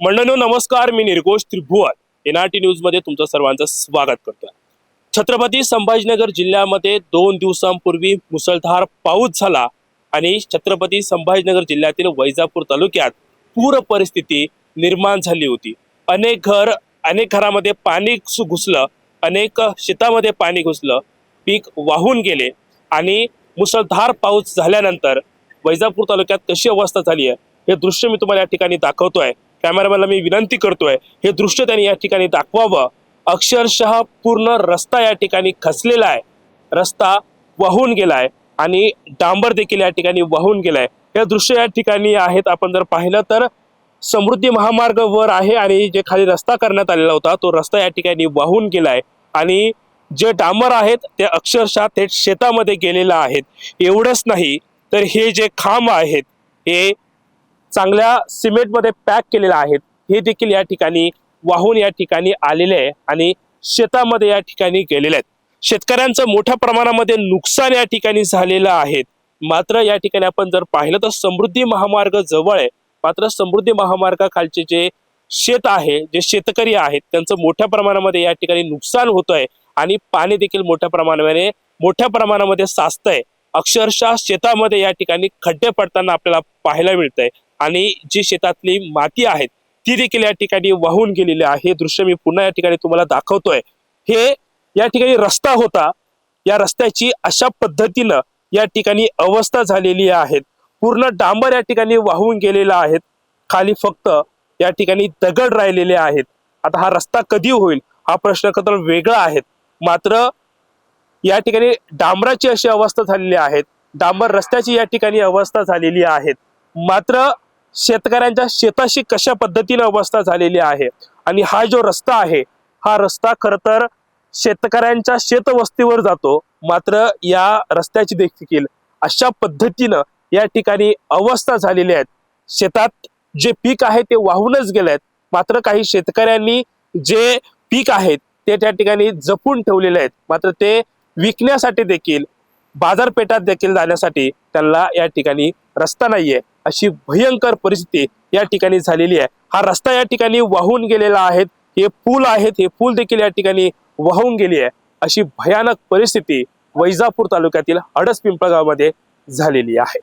मंडळींनो नमस्कार. मी निर्घोष त्रिभुवन. एनआरटी न्यूजमध्ये तुमचं सर्वांचं स्वागत करतोय. छत्रपती संभाजीनगर जिल्ह्यामध्ये दोन दिवसांपूर्वी मुसळधार पाऊस झाला आणि छत्रपती संभाजीनगर जिल्ह्यातील वैजापूर तालुक्यात पूर परिस्थिती निर्माण झाली होती. अनेक घर अनेक घरामध्ये पाणी घुसलं अनेक शेतामध्ये पाणी घुसलं पीक वाहून गेले आणि मुसळधार पाऊस झाल्यानंतर वैजापूर तालुक्यात कशी अवस्था झाली आहे हे दृश्य मी तुम्हाला या ठिकाणी दाखवतोय. कॅमेरामॅनला मी विनंती करतोय हे दृश्य त्यांनी या ठिकाणी दाखवावं. अक्षरशः पूर्ण रस्ता या ठिकाणी खचलेला आहे. रस्ता वाहून गेलाय आणि डांबर देखील या ठिकाणी वाहून गेलाय. हे दृश्य या ठिकाणी आहेत आपण जर पाहिलं तर समृद्धी महामार्ग वर आहे आणि जे खाली रस्ता करण्यात आलेला होता तो रस्ता या ठिकाणी वाहून गेलाय आणि जे डांबर आहेत ते अक्षरशः थेट शेतामध्ये गेलेलं आहेत. एवढंच नाही तर हे जे खांब आहेत हे चांगल्या सिमेंटमध्ये पॅक केलेल्या आहेत. हे देखील या ठिकाणी वाहून या ठिकाणी आलेले आहे आणि शेतामध्ये या ठिकाणी गेलेले आहेत. शेतकऱ्यांचं मोठ्या प्रमाणामध्ये नुकसान या ठिकाणी झालेलं आहे. मात्र या ठिकाणी आपण जर पाहिलं तर समृद्धी महामार्ग जवळ आहे. मात्र समृद्धी महामार्गाखालचे जे शेत आहे जे शेतकरी आहेत त्यांचं मोठ्या प्रमाणामध्ये या ठिकाणी नुकसान होतंय आणि पाणी देखील मोठ्या प्रमाणामध्ये मोठ्या प्रमाणामध्ये साचतंय. अक्षरशः शेतामध्ये या ठिकाणी खड्डे पडताना आपल्याला पाहायला मिळतंय. आणि जी शेतातली माती आहेत ती देखील या ठिकाणी वाहून गेलेली आहे. दृश्य मी पुन्हा या ठिकाणी तुम्हाला दाखवतोय. हे या ठिकाणी रस्ता होता. या रस्त्याची अशा पद्धतीनं या ठिकाणी अवस्था झालेली आहे पूर्ण डांबर या ठिकाणी वाहून गेलेला आहे खाली फक्त या ठिकाणी दगड राहिलेले आहेत. आता हा रस्ता कधी होईल हा प्रश्न तर वेगळा आहे. मात्र या ठिकाणी डांबराची अशी अवस्था झालेली आहे. डांबर रस्त्याची या ठिकाणी अवस्था झालेली आहे. मात्र शेतकऱ्यांच्या शेताशी कशा पद्धतीने अवस्था झालेली आहे? आणि हा जो रस्ता आहे हा रस्ता खर तर शेतकऱ्यांच्या शेतवस्तीवर जातो. मात्र या रस्त्याची देखील अशा पद्धतीनं या ठिकाणी अवस्था झालेली आहेत. शेतात जे पीक आहे ते वाहूनच गेले आहेत. मात्र काही शेतकऱ्यांनी जे पीक आहेत ते त्या ठिकाणी जपून ठेवलेले आहेत. मात्र ते विकण्यासाठी देखील बाजारपेठात देखील जाण्यासाठी त्यांना या ठिकाणी रस्ता नाहीये. अशी भयंकर परिस्थिती या ठिकाणी झालेली आहे. हा रस्ता या ठिकाणी वाहून गेलेला आहे. हे पूल आहेत. हे पूल देखील या ठिकाणी वाहून गेली आहे. अशी भयानक परिस्थिती वैजापूर तालुक्यातील हडस पिंपळगावमध्ये झालेली आहे.